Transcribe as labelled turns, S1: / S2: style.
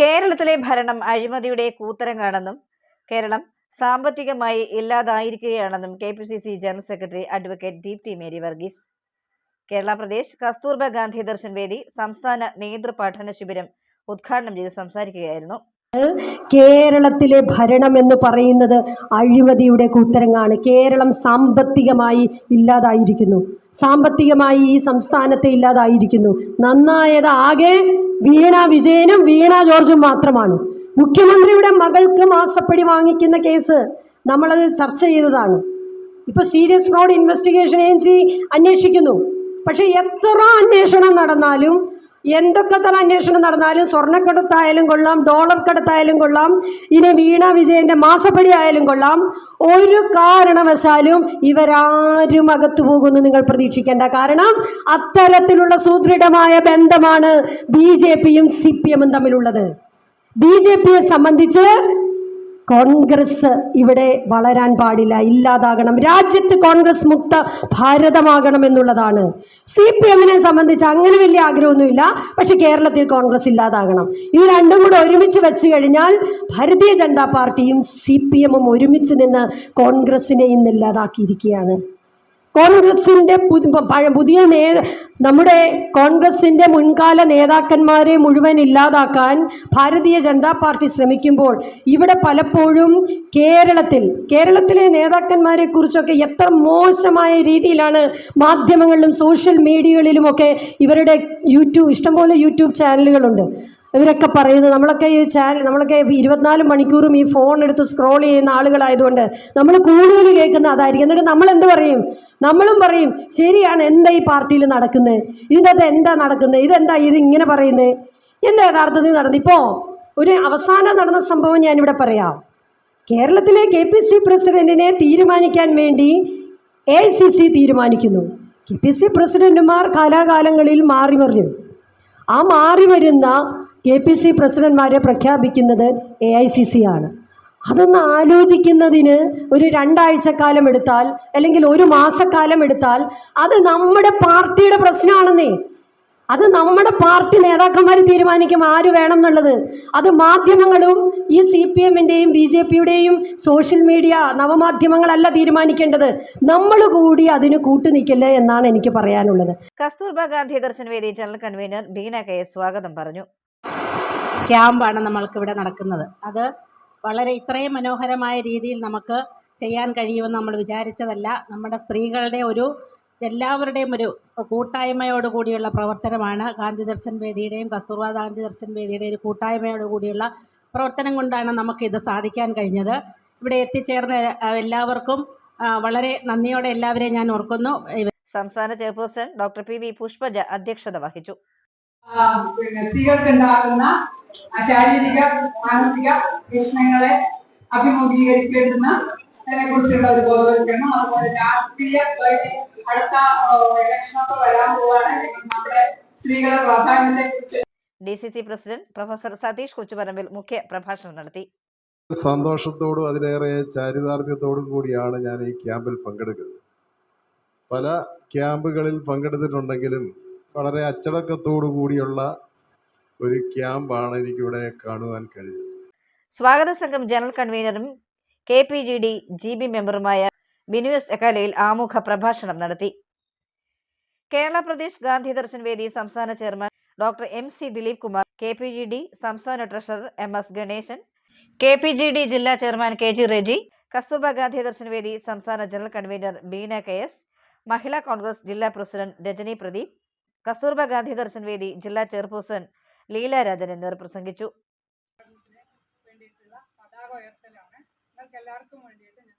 S1: കേരളത്തിലെ ഭരണം അഴിമതിയുടെ കൂത്തരങ്ങാണെന്നും കേരളം സാമ്പത്തികമായി ഇല്ലാതായിരിക്കുകയാണെന്നും K P C C general secretary advocate Deepthi Mary Varghese. Kerala Pradesh Kasturba Gandhi Darshan Vedi സംസ്ഥാന നേതൃപഠന ശിബിരം ഉദ്ഘാടനം ചെയ്ത് സംസാരിക്കുകയായിരുന്നു.
S2: കേരളത്തിലെ ഭരണം എന്ന് പറയുന്നത് അഴിമതിയുടെ കൂത്തരങ്ങാണ്. കേരളം സാമ്പത്തികമായി ഇല്ലാതായിരിക്കുന്നു. സാമ്പത്തികമായി ഈ സംസ്ഥാനത്തെ ഇല്ലാതായിരിക്കുന്നു. നന്നായത് ആകെ വീണ വിജയനും വീണ ജോർജും മാത്രമാണ്. മുഖ്യമന്ത്രിയുടെ മകൾക്ക് മാസപ്പടി വാങ്ങിക്കുന്ന കേസ് നമ്മളത് ചർച്ച ചെയ്തതാണ്. ഇപ്പൊ സീരിയസ് ഫ്രോഡ് ഇൻവെസ്റ്റിഗേഷൻ ഏജൻസി അന്വേഷിക്കുന്നു. പക്ഷെ എത്ര അന്വേഷണം നടന്നാലും എന്തൊക്കെ തന്നെ അന്വേഷണം നടന്നാലും സ്വർണക്കടത്തായാലും കൊള്ളാം ഡോളർ കടത്തായാലും കൊള്ളാം ഇനി വീണ വിജയന്റെ മാസപ്പടി ആയാലും കൊള്ളാം. ഒരു കാരണവശാലും ഇവരാരും അകത്തു പോകുമെന്ന് നിങ്ങൾ പ്രതീക്ഷിക്കേണ്ട കാരണം അത്തരത്തിലുള്ള സുദൃഢമായ ബന്ധമാണ് ബി ജെ പിയും സി പി എമ്മും തമ്മിലുള്ളത്. ബി ജെ പിയെ സംബന്ധിച്ച് കോൺഗ്രസ് ഇവിടെ വളരാൻ പാടില്ല ഇല്ലാതാകണം. രാജ്യത്ത് കോൺഗ്രസ് മുക്ത ഭാരതമാകണം എന്നുള്ളതാണ്. സി പി എമ്മിനെ സംബന്ധിച്ച് അങ്ങനെ വലിയ ആഗ്രഹമൊന്നുമില്ല പക്ഷെ കേരളത്തിൽ കോൺഗ്രസ് ഇല്ലാതാകണം. ഇത് രണ്ടും കൂടെ ഒരുമിച്ച് വെച്ച് കഴിഞ്ഞാൽ ഭാരതീയ ജനതാ പാർട്ടിയും സി പി എമ്മും ഒരുമിച്ച് നിന്ന് കോൺഗ്രസിനെ ഇന്ന് ഇല്ലാതാക്കിയിരിക്കുകയാണ്. കോൺഗ്രസിന്റെ പുതി- പുതിയ നേ നമ്മുടെ കോൺഗ്രസിന്റെ മുൻകാല നേതാക്കന്മാരെ മുഴുവൻ ഇല്ലാതാക്കാൻ ഭാരതീയ ജനതാ പാർട്ടി ശ്രമിക്കുമ്പോൾ ഇവിടെ പലപ്പോഴും കേരളത്തിൽ കേരളത്തിലെ നേതാക്കന്മാരെ കുറിച്ചൊക്കെ എത്ര മോശമായ രീതിയിലാണ് മാധ്യമങ്ങളിലും സോഷ്യൽ മീഡിയകളിലുമൊക്കെ ഇവരുടെ യൂട്യൂബ് ഇഷ്ടംപോലെ യൂട്യൂബ് ചാനലുകളുണ്ട്. ഇവരൊക്കെ പറയുന്നത് നമ്മളൊക്കെ ഈ ചാനൽ നമ്മളൊക്കെ ഇരുപത്തിനാല് മണിക്കൂറും ഈ ഫോൺ എടുത്ത് സ്ക്രോൾ ചെയ്യുന്ന ആളുകളായതുകൊണ്ട് നമ്മൾ കൂടുതൽ കേൾക്കുന്ന അതായിരിക്കും. എന്നിട്ട് നമ്മൾ എന്ത് പറയും? നമ്മളും പറയും ശരിയാണ് എന്താ ഈ പാർട്ടിയിൽ നടക്കുന്നത് ഇതിന്റെ അകത്ത് എന്താ നടക്കുന്നത് ഇതെന്താ ഇത് ഇങ്ങനെ പറയുന്നത് എന്താ യഥാർത്ഥത്തിൽ നടന്നത് ഇപ്പോൾ ഒരു അവസാനം നടന്ന സംഭവം ഞാനിവിടെ പറയാം. കേരളത്തിലെ കെ പി സി പ്രസിഡന്റിനെ തീരുമാനിക്കാൻ വേണ്ടി എ ഐ സി സി തീരുമാനിക്കുന്നു. കെ പി സി പ്രസിഡന്റുമാർ കാലാകാലങ്ങളിൽ മാറി മറിഞ്ഞു. ആ മാറി വരുന്ന കെ പി സി പ്രസിഡന്റ്മാരെ പ്രഖ്യാപിക്കുന്നത് എ ഐ സി സി ആണ്. അതൊന്ന് ആലോചിക്കുന്നതിന് ഒരു രണ്ടാഴ്ചക്കാലം എടുത്താൽ അല്ലെങ്കിൽ ഒരു മാസക്കാലം എടുത്താൽ അത് നമ്മുടെ പാർട്ടിയുടെ പ്രശ്നമാണെന്നേ. അത് നമ്മുടെ പാർട്ടി നേതാക്കന്മാർ തീരുമാനിക്കും ആര് വേണം എന്നുള്ളത് അത് മാധ്യമങ്ങളും ഈ സി പി എമ്മിന്റെയും ബി ജെ പിയുടെയും സോഷ്യൽ മീഡിയ നവമാധ്യമങ്ങളല്ല തീരുമാനിക്കേണ്ടത്. നമ്മൾ കൂടി അതിന് കൂട്ടുനിൽക്കില്ല എന്നാണ് എനിക്ക് പറയാനുള്ളത്.
S1: കസ്തൂർബ ഗാന്ധി ദർശൻ വേദി ജനറൽ കൺവീനർ ബീന കെ സ്വാഗതം പറഞ്ഞു.
S3: ക്യാമ്പാണ് നമ്മൾക്ക് ഇവിടെ നടക്കുന്നത്. അത് വളരെ ഇത്രയും മനോഹരമായ രീതിയിൽ നമുക്ക് ചെയ്യാൻ കഴിയുമെന്ന് നമ്മൾ വിചാരിച്ചതല്ല. നമ്മുടെ സ്ത്രീകളുടെ ഒരു എല്ലാവരുടെയും ഒരു കൂട്ടായ്മയോട് കൂടിയുള്ള പ്രവർത്തനമാണ് ഗാന്ധി ദർശൻ വേദിയുടെയും കസ്തൂർബ ഗാന്ധി ദർശൻ വേദിയുടെയും ഒരു കൂട്ടായ്മയോട് കൂടിയുള്ള പ്രവർത്തനം കൊണ്ടാണ് നമുക്കിത് സാധിക്കാൻ കഴിഞ്ഞത്. ഇവിടെ എത്തിച്ചേർന്ന എല്ലാവർക്കും വളരെ നന്ദിയോടെ എല്ലാവരെയും ഞാൻ ഓർക്കുന്നു.
S1: സംസ്ഥാന chairperson doctor P V Pushpaja അധ്യക്ഷത വഹിച്ചു.
S4: പിന്നെ സ്ത്രീകൾക്കുണ്ടാകുന്ന ശാരീരിക മാനസിക പ്രശ്നങ്ങളെ അഭിമുഖീകരിക്കുന്ന അതിനെ കുറിച്ചുള്ള ഒരു ബോധവൽക്കരണം. അതുപോലെ രാഷ്ട്രീയ അടുത്ത ഇലക്ഷനൊക്കെ വരാൻ പോവാണ്. നമ്മുടെ സ്ത്രീകളുടെ പ്രാധാന്യത്തെ കുറിച്ച്
S1: D C C president professor Satheesh Kochuparambil മുഖ്യ പ്രഭാഷണം നടത്തി.
S5: സന്തോഷത്തോടും അതിലേറെ ചാരിതാർത്ഥ്യത്തോടും കൂടിയാണ് ഞാൻ ഈ ക്യാമ്പിൽ പങ്കെടുക്കുന്നത്. പല ക്യാമ്പുകളിൽ പങ്കെടുത്തിട്ടുണ്ടെങ്കിലും വളരെ അച്ചടക്കത്തോടു കൂടിയുള്ള ഒരു ക്യാമ്പാണ് എനിക്കിവിടെ കാണുവാൻ കഴിഞ്ഞത്.
S1: സ്വാഗത സംഘം general കൺവീനറും K P G D G B മെമ്പറുമായ ബിനുയസ് എക്കാലയിൽ ആമുഖ പ്രഭാഷണം നടത്തി. കേരള പ്രദേശ് ഗാന്ധി ദർശൻ വേദി സംസ്ഥാന chairman doctor M C Dileep Kumar K P G D സംസ്ഥാന treasurer M S Ganesan K P G D ജില്ലാ chairman K G Reji Kasturba Gandhi Darshan Vedi സംസ്ഥാന general convener Beena K S Mahila Congress ജില്ലാ president Rajani Pradeep Kasturba Gandhi Darshan വേദി ജില്ലാ chairperson Leela Rajan എന്നിവർ പ്രസംഗിച്ചു.
S4: എല്ലാവർക്കും വേണ്ടിയിട്ട് ഞങ്ങൾ